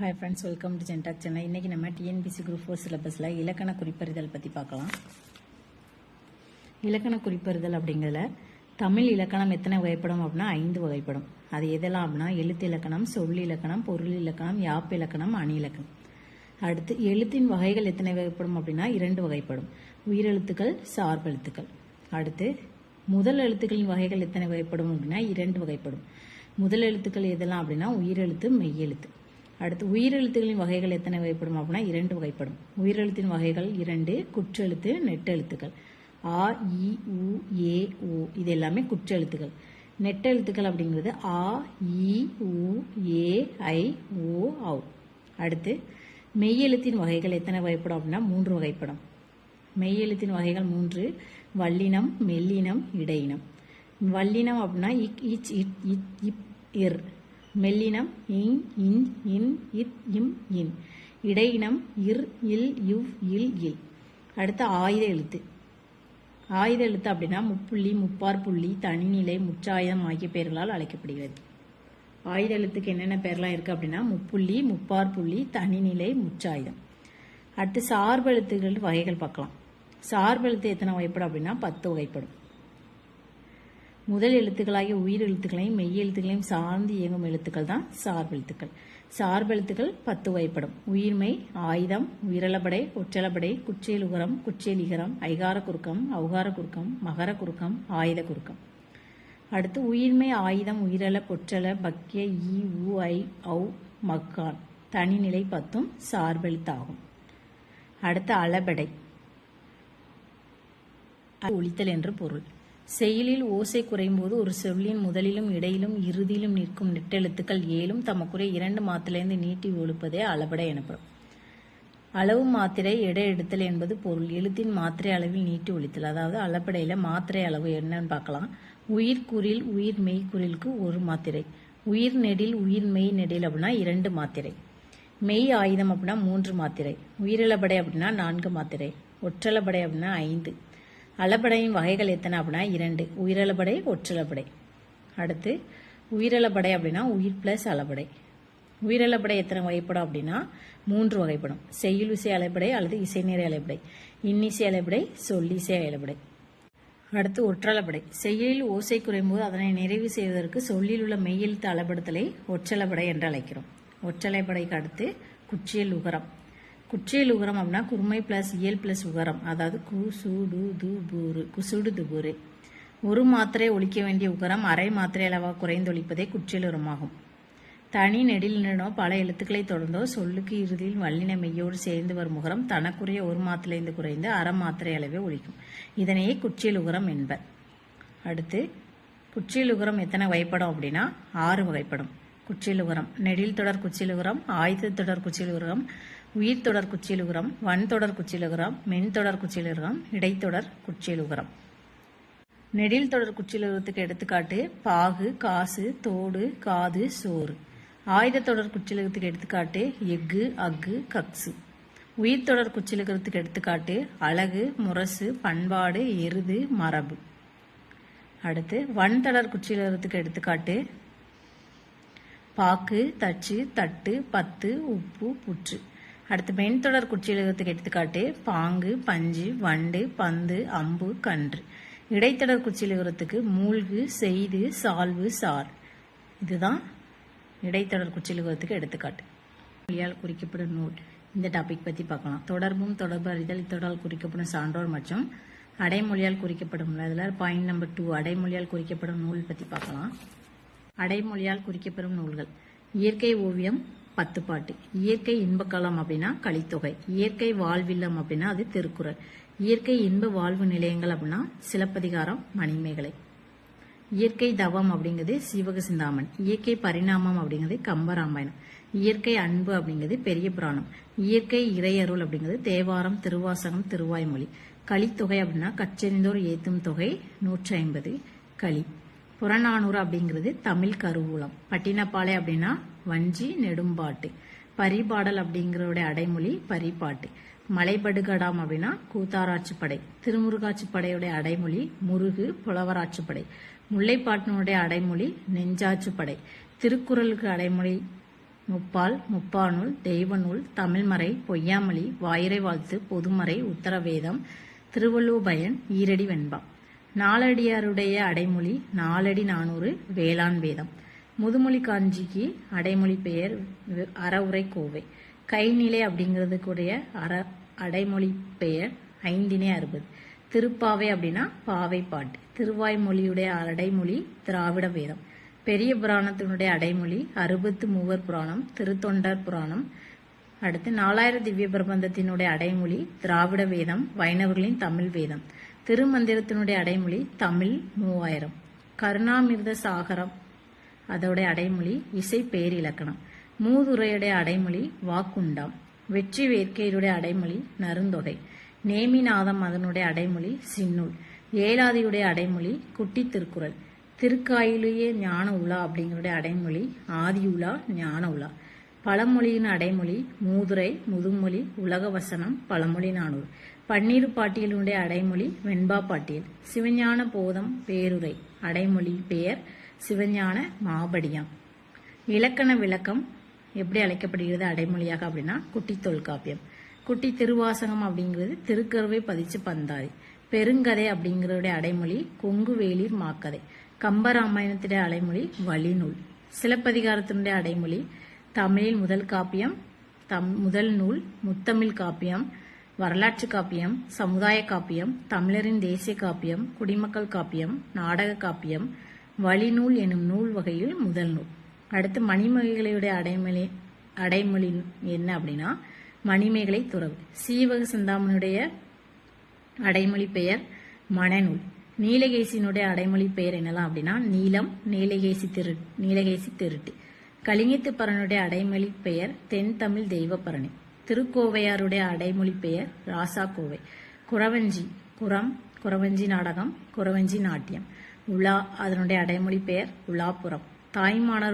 Hi friends welcome to ஜென்டாக் channel இன்றைக்கி நம்ம டிஎன்பிசி குரூப் ஃபோர் சிலபஸில் இலக்கண குறிப்பறிதல் பற்றி பார்க்கலாம். இலக்கண குறிப்பறிதல் அப்படிங்கிறதுல தமிழ் இலக்கணம் எத்தனை வகைப்படும் அப்படின்னா ஐந்து வகைப்படும். அது எதெல்லாம் அப்படின்னா எழுத்து இலக்கணம் சொல் இலக்கணம் பொருள் இலக்கணம் யாப்பு இலக்கணம் அணி இலக்கணம். அடுத்து எழுத்தின் வகைகள் எத்தனை வகைப்படும் அப்படின்னா இரண்டு வகைப்படும். உயிரெழுத்துக்கள் சார்பெழுத்துக்கள். அடுத்து முதல் எழுத்துக்களின் வகைகள் எத்தனை வகைப்படும் அப்படின்னா இரண்டு வகைப்படும். முதல் எழுத்துக்கள் எதெல்லாம் அப்படின்னா உயிரெழுத்து மெய்யெழுத்து. அடுத்து உயிரெழுத்துகளின் வகைகள் எத்தனை வகைப்படும் அப்படின்னா இரண்டு வகைப்படும். உயிரெழுத்தின் வகைகள் இரண்டு குற்றெழுத்து நெட்டெழுத்துக்கள். ஆ இ உ ஏ ஓ இது எல்லாமே குற்றெழுத்துக்கள். நெட்டெழுத்துக்கள் அப்படிங்கிறது ஆ இ உ ஏ ஐ ஓ ஔ. அடுத்து மெய்யெழுத்தின் வகைகள் எத்தனை வகைப்படும் அப்படின்னா மூன்று வகைப்படும். மெய்யெழுத்தின் வகைகள் மூன்று வல்லினம் மெல்லினம் இடையினம். வல்லினம் அப்படின்னா இக் இச் இட் இத் இப் இர். மெல்லினம் இங் இன் இன் இத் இம் இன். இடையினம் இர் இல் யுவ் இல் இல். அடுத்து ஆயுத எழுத்து. ஆயுத எழுத்து அப்படின்னா முப்புள்ளி முப்பார் புள்ளி தனிநிலை முச்சாயுதம் ஆகிய பெயர்களால் அழைக்கப்படுகிறது. ஆயுத எழுத்துக்கு என்னென்ன பேர்லாம் இருக்குது அப்படின்னா முப்புள்ளி முப்பார் புள்ளி தனிநிலை முச்சாயுதம். அடுத்து சார்பெழுத்துகள் வகைகள் பார்க்கலாம். சார்பெழுத்து எத்தனை வகைப்படும் அப்படின்னா பத்து வகைப்படும். முதல் எழுத்துக்களாகிய உயிர் எழுத்துக்களையும் மெய் எழுத்துக்களையும் சார்ந்து இயங்கும் எழுத்துக்கள் தான் சார்பெழுத்துக்கள் சார்பெழுத்துக்கள் பத்து வகைப்படும். உயிர்மை ஆயுதம் உயிரளபடை ஒற்றளபடை குற்றியல் உகரம் குற்றியல் இகரம் ஐகார குறுக்கம் அவுகார குறுக்கம் மகர குறுக்கம் ஆயுத குறுக்கம். அடுத்து உயிர்மை ஆயுதம் உயிரல பொற்றல பக்கிய இ உ ஐ ஔ மக்கான். தனிநிலை பத்தும் சார்பெழுத்தாகும் அடுத்து அளபடை. ஒழித்தல் என்று பொருள். செயலில் ஓசை குறையும்போது ஒரு சொல்லின் முதலிலும் இடையிலும் இறுதியிலும் நிற்கும் நெட்டெழுத்துக்கள் ஏழும் தமக்குரிய இரண்டு மாத்திலிருந்து நீட்டி ஒழுப்பதே அளபடை எனப்படும். அளவு மாத்திரை எடை எடுத்தல் என்பது பொருள். எழுத்தின் மாத்திரை அளவில் நீட்டி ஒழித்தல். அதாவது அளபடையில மாத்திரை அளவு என்னன்னு பார்க்கலாம். உயிர்குறில் உயிர் மெய்க்குறிலுக்கு ஒரு மாத்திரை. உயிர் நெடில் உயிர் மெய் நெடில் அப்படின்னா இரண்டு மாத்திரை. மெய் ஆயுதம் அப்படின்னா மூன்று மாத்திரை. உயிரிழப்படை அப்படின்னா நான்கு மாத்திரை. ஒற்றளபடை அப்படின்னா ஐந்து. அளபடையின் வகைகள் எத்தனை அப்படின்னா இரண்டு. உயிரளபடை ஒற்றளபடை. அடுத்து உயிரளபடை அப்படின்னா உயிர் பிளஸ் அளபடை. உயிரளபடை எத்தனை வகைப்படும் அப்படின்னா மூன்று வகைப்படும். செய்யுள் இசை அலைப்படை அல்லது இசைநிறை அலைப்படை இன்னிசை அலைப்படை சொல்லிசை அலைப்படை அடுத்து ஒற்றளபடை. செயலில் ஓசை குறையும்போது அதனை நிறைவு செய்வதற்கு சொல்லில் உள்ள மெய்யெழுத்து அளபடுத்தலை ஒற்றளபடை என்று அழைக்கிறோம். ஒற்றலைப்படைக்கு அடுத்து குச்சியல் உகரம். குற்றியல் உகரம் அப்படின்னா குருமை பிளஸ் இயல் பிளஸ் உகரம் அதாவது கு சூடு குசுடு துபூரு ஒரு மாத்திரை ஒழிக்க வேண்டிய உகரம் அரை மாத்திரை அளவாக குறைந்து ஒழிப்பதே குற்றியல் உரமாகும் தனி நெடிலினோ பல எழுத்துக்களை தொடர்ந்தோ சொல்லுக்கு இறுதியில் வல்லின மெய்யோடு சேர்ந்து வரும் உகரம் தனக்குரிய ஒரு மாத்திரைந்து குறைந்து அரை மாத்திரை அளவே ஒழிக்கும். இதனையே குற்றியல் உகரம் என்பர். அடுத்து குற்றியல் உகரம் எத்தனை வகைப்படும் அப்படின்னா ஆறு வகைப்படும். குச்சியில் உரம் நெடில் தொடர் குச்சியில் உரம் ஆயுத தொடர் குச்சியில் உகரம் உயிர் தொடர் குச்சியில் உரம் வன் தொடர் குச்சியில் உரம் மென் தொடர் குச்சியில் உரம் இடைத்தொடர் குச்சியில் உரம் நெடில் தொடர் குச்சியில் உரத்துக்கு எடுத்துக்காட்டு பாகு காசு தோடு காது சோறு. ஆயுத தொடர் குச்சிலகத்துக்கு எடுத்துக்காட்டு எஃகு அக்கு கக்ஸு. உயிர் தொடர் குச்சிலகத்துக்கு எடுத்துக்காட்டு அழகு முரசு பண்பாடு எருது மரபு. அடுத்து வன் தொடர் குச்சிலகத்துக்கு எடுத்துக்காட்டு பாக்கு தச்சு தட்டு பத்து உப்பு புற்று. அடுத்து மென்தொடர் குச்சியலகத்துக்கு எடுத்துக்காட்டு பாங்கு பஞ்சு வண்டு பந்து அம்பு கன்று. இடைத்தொடர் குச்சியலகத்துக்கு மூழ்கு செய்து சால்வு சார். இதுதான் இடைத்தொடர் குச்சியலகத்துக்கு எடுத்துக்காட்டு. மொழியால் குறிக்கப்படும் நூல். இந்த டாபிக் பற்றி பார்க்கலாம். தொடர்பும் தொடர்பு அறிதல் இத்தொடரால் குறிக்கப்படும் சான்றோர் மற்றும் அடைமொழியால் குறிக்கப்படும். அதில் பாயிண்ட் நம்பர் டூ அடைமொழியால் குறிக்கப்படும் நூல் பற்றி பார்க்கலாம். அடைமொழியால் குறிக்கப்பெறும் நூல்கள். இயற்கை ஓவியம் பத்து பாட்டு. இயற்கை இன்பக்களம் அப்படின்னா கலித்தொகை. இயற்கை வாழ்வில்லம் அப்படின்னா அது திருக்குறள். இயற்கை இன்ப வாழ்வு நிலையங்கள் அப்படின்னா சிலப்பதிகாரம் மணிமேகலை. இயற்கை தவம் அப்படிங்கிறது சிவக சிந்தாமன். இயற்கை பரிணாமம் அப்படிங்கிறது கம்பராமாயணம். இயற்கை அன்பு அப்படிங்கிறது பெரிய புராணம். இயற்கை இறையருள் அப்படிங்கிறது தேவாரம் திருவாசகம் திருவாய்மொழி. கலித்தொகை அப்படின்னா கச்செறிந்தோர் ஏத்தும் தொகை நூற்றி ஐம்பது. களி புறநானூறு அப்படிங்கிறது தமிழ் கருவூலம். பட்டினப்பாலை அப்படின்னா வஞ்சி நெடும்பாட்டு. பரிபாடல் அப்படிங்கிறோட அடைமொழி பரிபாட்டு. மலைபடுகடாம் அப்படின்னா கூத்தாராட்சி படை. திருமுருகாட்சி படையுடைய அடைமொழி முருகு புலவராட்சி படை. முல்லைப்பாட்டினுடைய அடைமொழி நெஞ்சாச்சு படை. திருக்குறளுக்கு அடைமொழி முப்பால் முப்பாநூல் தெய்வநூல் தமிழ்மறை பொய்யாமொழி வாயிறை வாழ்த்து பொதுமறை உத்தரவேதம் திருவள்ளுவபயன் ஈரடி வெண்பா. நாலடியாருடைய அடைமொழி நாலடி நானூறு வேளாண் வேதம். முதுமொழி காஞ்சிக்கு அடைமொழி பெயர் அறவுரை கோவை. கைநிலை அப்படிங்கிறதுக்குடைய அற அடைமொழி பெயர் ஐந்தினே அறுபது. திருப்பாவை அப்படின்னா பாவை பாட்டு திருவாய்மொழியுடைய அடைமொழி திராவிட வேதம். பெரிய புராணத்தினுடைய அடைமொழி அறுபத்து மூவர் புராணம் திருத்தொண்டர் புராணம். அடுத்து நாலாயிரம் திவ்ய பிரபந்தத்தினுடைய அடைமொழி திராவிட வேதம் வைணவர்களின் தமிழ் வேதம். திருமந்திரத்தினுடைய அடைமொழி தமிழ் மூவாயிரம். கருணாமிர்த சாகரம். அதோடைய அடைமொழி இசை பேரிலக்கணம். மூதுரையுடைய அடைமொழி வாக்குண்டாம். வெற்றி வேர்க்கையுடைய அடைமொழி நருந்தொகை நேமிநாதம் அதனுடைய அடைமொழி சின்னூல். ஏலாதியுடைய அடைமொழி குட்டி திருக்குறள் திருக்காயிலேயே ஞான உலா அப்படிங்கிறடைய அடைமொழி ஆதி உலா ஞான உலா. பழமொழியின் அடைமொழி மூதுரை முதுமொழி உலக வசனம் பழமொழி நானூறு. பன்னீர் பாட்டியலுடைய அடைமொழி வெண்பா பாட்டியல். சிவஞான போதம் பேருரை. அடைமொழி பெயர் சிவஞான மாபடியாம். இலக்கண விளக்கம் எப்படி அழைக்கப்படுகிறது அடைமொழியாக அப்படின்னா குட்டி தொல்காப்பியம் குட்டி திருவாசகம் அப்படிங்கிறது திருக்கருவை பதிச்சு பந்தாதி பெருங்கதை அப்படிங்கிறதுடைய அடைமொழி கொங்கு மாக்கதை. கம்பராமாயணத்துடைய அடைமொழி வழிநூல். சிலப்பதிகாரத்தினுடைய அடைமொழி தமிழில் முதல் காப்பியம் தம் முதல் நூல் முத்தமிழ் காப்பியம் வரலாற்று காப்பியம் சமுதாய காப்பியம் தமிழரின் தேசிய காப்பியம் குடிமக்கள் காப்பியம் நாடக காப்பியம் வழிநூல் எனும் நூல் வகையில் முதல் நூல். அடுத்து மணிமகைகளுடைய அடைமொழி அடைமொழி என்ன அப்படின்னா மணிமேகலை துறவு. சீவக சிந்தாமனுடைய அடைமொழி பெயர் மணநூல். நீலகேசியினுடைய அடைமொழி பெயர் என்னலாம் அப்படின்னா நீலம் நீலகேசி திரு நீலகேசி திருட்டு. கலிங்கத்துப்பரனுடைய அடைமொழி பெயர் தென் தமிழ் தெய்வப்பரணி. திருக்கோவையாருடைய அடைமொழி பெயர் ராசா கோவை குறவஞ்சி குரம் குறவஞ்சி நாடகம் குறவஞ்சி நாட்டியம். உலா அதனுடைய அடைமொழி பெயர் உலாபுரம். தாய்மானர்